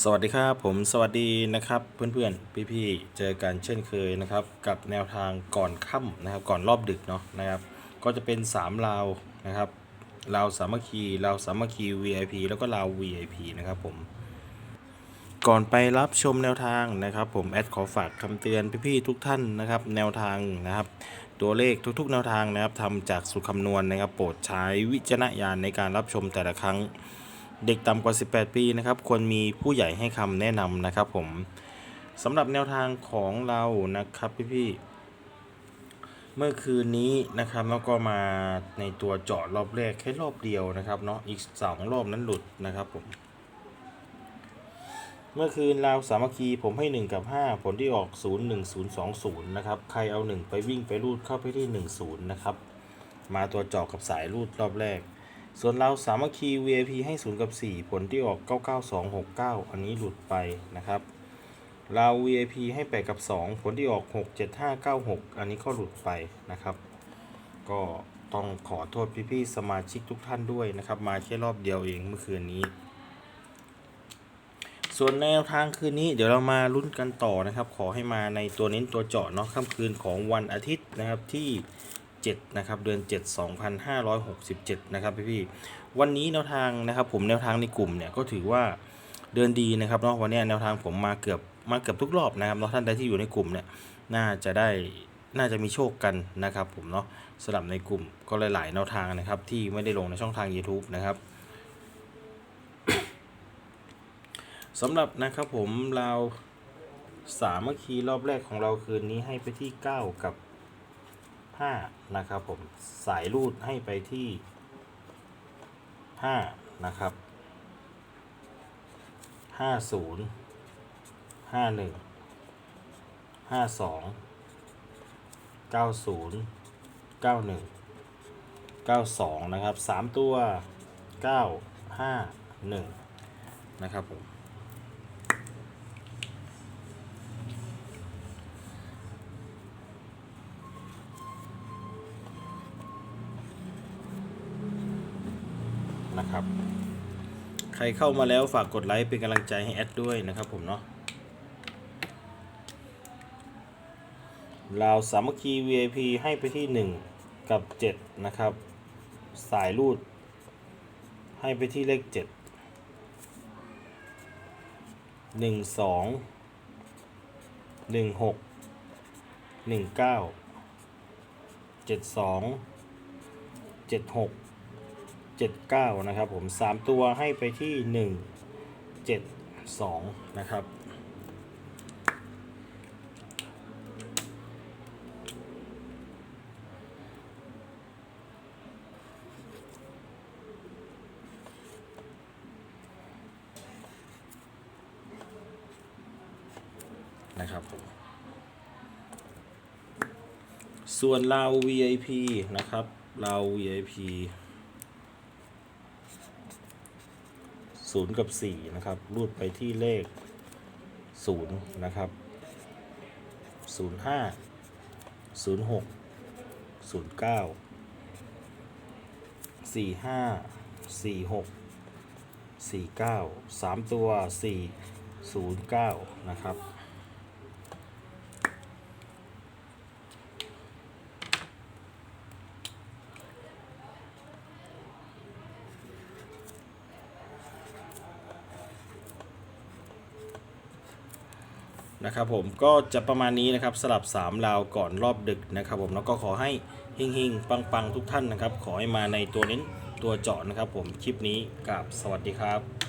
สวัสดีครับผมสวัสดีนะครับ เพื่อนๆ พี่ๆ เจอกันเช่นเคยนะครับ กับแนวทางก่อนค่ำนะครับ ก่อนรอบดึกเนาะนะครับ ก็จะเป็น 3 ราวนะครับราวสามัคคีราวสามัคคี VIP แล้วก็ราว VIP นะครับผม ก่อนไปรับชมแนวทางนะครับ ผมแอดขอฝากคำเตือนพี่ๆทุกท่านนะครับ แนวทางนะครับ ตัวเลขทุกๆ แนวทางนะครับทำจากสูตรคำนวณนะครับ โปรดใช้วิจารณญาณในการรับชมแต่ละครั้ง เด็กต่ำกว่า 18 ปีนะครับควรมีผู้ใหญ่ให้คำแนะนำนะครับผมสำหรับแนวทางของเรานะครับพี่ๆเมื่อคืนนี้นะครับแล้วก็มาในตัวเจาะรอบแรกแค่รอบเดียวนะครับเนาะอีกสองรอบนั้นหลุดนะครับผมเมื่อคืนราวสามัคคีผมให้ 1 กับ 5 ผลที่ออก 0 1 0 2 0นะครับใครเอา 1 ไปวิ่งไปรูดเข้าไปที่ 1 0นะครับมาตัวเจอกกับสายรูดรอบแรก ส่วนเราสามัคคี VIP ให้ 0 กับ 4 ผลที่ออก 99269 อันนี้หลุดไปนะครับ เรา VIP ให้ 8 กับ 2 ผลที่ออก 67596 อันนี้ก็หลุดไปนะครับ ก็ต้องขอโทษพี่ๆสมาชิกทุกท่านด้วยนะครับ มาแค่รอบเดียวเองเมื่อคืนนี้ ส่วนแนวทางคืนนี้เดี๋ยวเรามาลุ้นกันต่อนะครับ ขอให้มาในตัวเน้นตัวเจาะเนาะค่ำคืนของวันอาทิตย์นะครับที่ 7นะครับเดือน 7 2567นะครับพี่ๆวันนี้แนวทางนะครับผมแนวทางในกลุ่มเนี่ยก็ถือว่าเดินดีนะครับเนาะวันนี้แนวทางผมมาเกือบมาเกือบทุกรอบนะครับเนาะท่านใดที่อยู่ในกลุ่มเนี่ยน่าจะได้น่าจะมีโชคกันนะครับผมเนาะสำหรับในกลุ่มก็หลายๆแนวทางนะครับที่ไม่ได้ลงในช่องทาง YouTube นะครับสำหรับนะครับผมเราสามัคคีรอบแรกของเราคืนนี้ให้ไปที่ 9 กับ 5 นะครับผมสายรูดให้ไปที่ 5 นะครับ 50 51 52 90 91 92 นะครับ 3 ตัว 9 5 1 นะครับผม นะครับ ใครเข้ามาแล้วฝากกดไลค์เป็นกำลังใจให้แอดด้วยนะครับผมเนาะเราวสามัคคี VIP ให้ไปที่ 1 กับ 7 นะครับ สายรูด ให้ไปที่เลข 7 1 2 1 6 1 9 7 2 7 6 79 นะครับผม 3 ตัวให้ไปที่ 1 7 2 นะครับ นะครับผมส่วนเรา VIP นะครับเรา VIP 0 กับ 4 นะครับ รูดไปที่เลข 0 นะครับ 05 06 09 45 46 49 3 ตัว 4 09 นะครับ นะครับผมก็จะประมาณนี้นะครับสลับ 3 ราวก่อนรอบดึกนะครับผมแล้วก็ขอให้เฮงๆ ปังๆ ทุกท่านนะครับ ขอให้มาในตัวเน้นตัวเจาะนะครับผมคลิปนี้กับสวัสดีครับ